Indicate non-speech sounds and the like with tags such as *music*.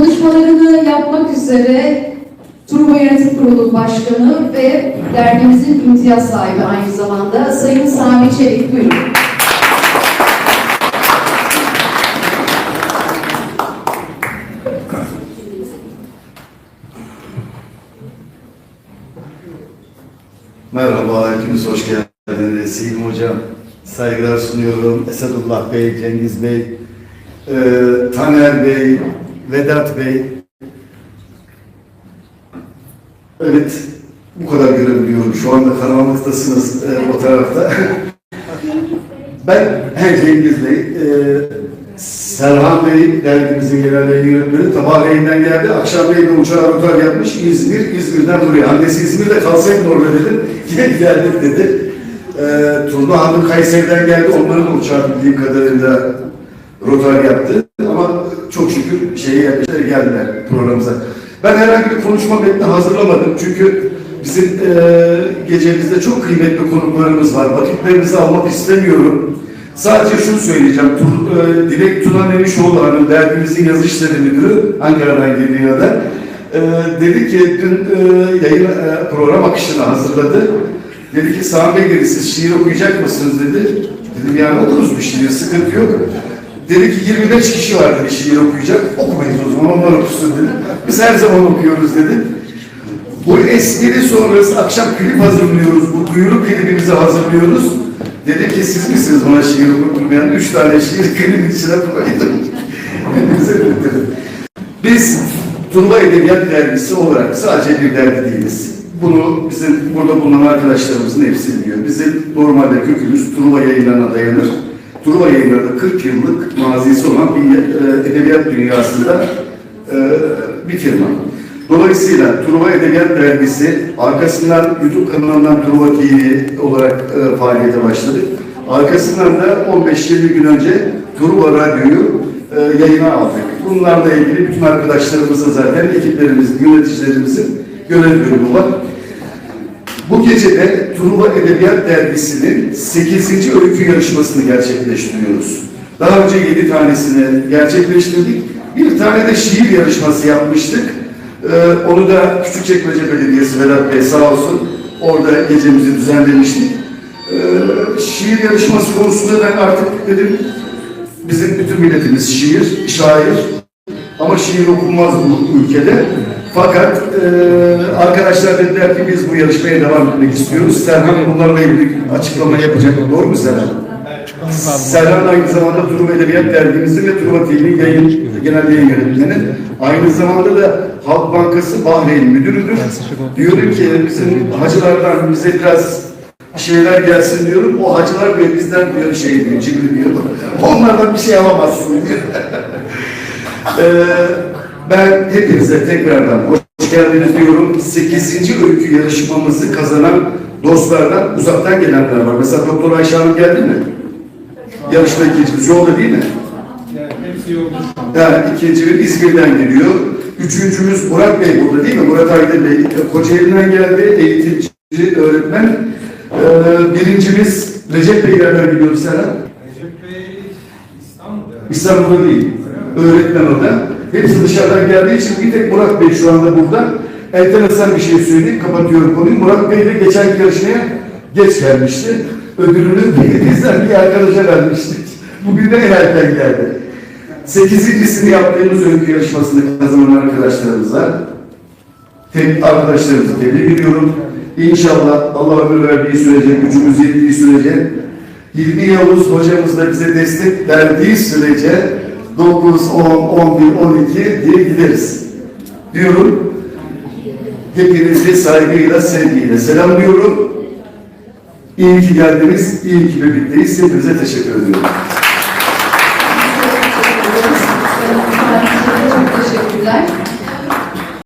Konuşmalarını yapmak üzere Truva Yönetim Kurulu Başkanı ve dergimizin imtiyaz sahibi aynı zamanda Sayın Sami Çelik. Buyurun. Merhaba, hepiniz hoş geldiniz. Selim Hocam, saygılar sunuyorum. Esadullah Bey, Cengiz Bey, e, Taner Bey, Vedat Bey. Evet, bu kadar görebiliyorum. Şu anda karanlıktasınız e, o tarafta. *laughs* ben he, Cengiz Bey, e, Serhan Bey, dergimizin genel yayın yönetmeni, Tabağlayı'ndan geldi. Akşam Bey de uçağa rotar yapmış. İzmir, İzmir'den buraya. Annesi İzmir'de kalsaydı orada dedim. Yine geldik dedi. E, Turna Hanım Kayseri'den geldi. Onların da uçağı bildiğim kadarıyla rotar yaptı. Çok şükür şeye gelmişler, geldiler programımıza. Ben herhangi bir konuşma metni hazırlamadım. Çünkü bizim e, gecemizde çok kıymetli konuklarımız var. Vakitlerinizi almak istemiyorum. Sadece şunu söyleyeceğim. Tur, e, Dilek Tunan Emişoğlu Hanım dergimizin yazı işleri müdürü Ankara'dan geliyor da. E, dedi ki dün e, yayın e, program akışını hazırladı. Dedi ki Sami Bey siz şiir okuyacak mısınız dedi. Dedim yani okuruz bir şiir sıkıntı yok. Dedi ki 25 kişi var dedi şiir okuyacak. Okumayın o zaman onlar okusun dedi. Biz her zaman okuyoruz dedi. Bu espri sonrası akşam klip hazırlıyoruz. Bu duyuru klibimizi hazırlıyoruz. Dedi ki siz misiniz bana şiir okutmayan? Üç tane şiir klibin içine koydum. *laughs* Biz Turba Edebiyat Dergisi olarak sadece bir dergi değiliz. Bunu bizim burada bulunan arkadaşlarımızın hepsi biliyor. Bizim normalde kökümüz Truva yayınlarına dayanır. Truva yayınları da 40 yıllık mazisi olan bir e, edebiyat dünyasında e, bir firma. Dolayısıyla Truva Edebiyat Dergisi arkasından YouTube kanalından Truva TV olarak e, faaliyete başladık. Arkasından da 15-20 gün önce Truva Radyo'yu e, yayına aldık. Bunlarla ilgili bütün arkadaşlarımızın zaten ekiplerimizin, yöneticilerimizin görev bölümü var. Bu gece de Truva Edebiyat Dergisi'nin 8. öykü yarışmasını gerçekleştiriyoruz. Daha önce 7 tanesini gerçekleştirdik. Bir tane de şiir yarışması yapmıştık. Ee, onu da Küçükçekmece Belediyesi Vedat Bey sağ olsun orada gecemizi düzenlemiştik. Ee, şiir yarışması konusunda ben artık dedim bizim bütün milletimiz şiir, şair ama şiir okunmaz bu ülkede. Fakat e, arkadaşlar dediler ki biz bu yarışmaya devam etmek istiyoruz. Serhan bunlarla ilgili açıklama yapacak. Doğru mu Serhan? Serhan aynı zamanda Truva Edebiyat Dergimizin ve Truva TV'nin yayın, genel yayın yönetmeni. Aynı zamanda da Halk Bankası Bahreyn Müdürüdür. Diyorum ki bizim hacılardan bize biraz şeyler gelsin diyorum. O hacılar bile bizden diyor şey diyor, cimri diyor. Onlardan bir şey alamazsın diyor. Ee, *laughs* ben hepinize tekrardan hoş geldiniz diyorum. 8. öykü yarışmamızı kazanan dostlardan uzaktan gelenler var. Mesela Doktor Ayşe Hanım geldi mi? Yarışma ikincimiz yolda değil mi? Yani hepsi yolda. İkincimiz İzmir'den geliyor. Üçüncümüz Murat Bey burada değil mi? Murat Aydın Bey. Kocaeli'den geldi. Eğitimci, öğretmen. Ee, birincimiz Recep Bey nereden geliyor Serhan? Recep Bey İstanbul'da. İstanbul'da değil. Öğretmen o da. Hepsi dışarıdan geldiği için bir tek Murat Bey şu anda burada. Enteresan bir şey söyleyeyim. Kapatıyorum konuyu. Murat Bey de geçen yarışmaya geç gelmişti. Ödülünü bizden bir arkadaşa vermiştik. *laughs* Bugün de en erken geldi. Sekizincisini yaptığımız öykü yarışmasını kazanan arkadaşlarımıza tebrik, arkadaşlarımızı tebrik ediyorum. İnşallah Allah ömür verdiği sürece, gücümüz yettiği sürece Hilmi Yavuz hocamız da bize destek verdiği sürece 9, 10, 11, 12 diye gideriz. Diyorum. Hepinizi saygıyla, sevgiyle selamlıyorum. İyi ki geldiniz, iyi ki birlikteyiz. Hepinize teşekkür ediyorum.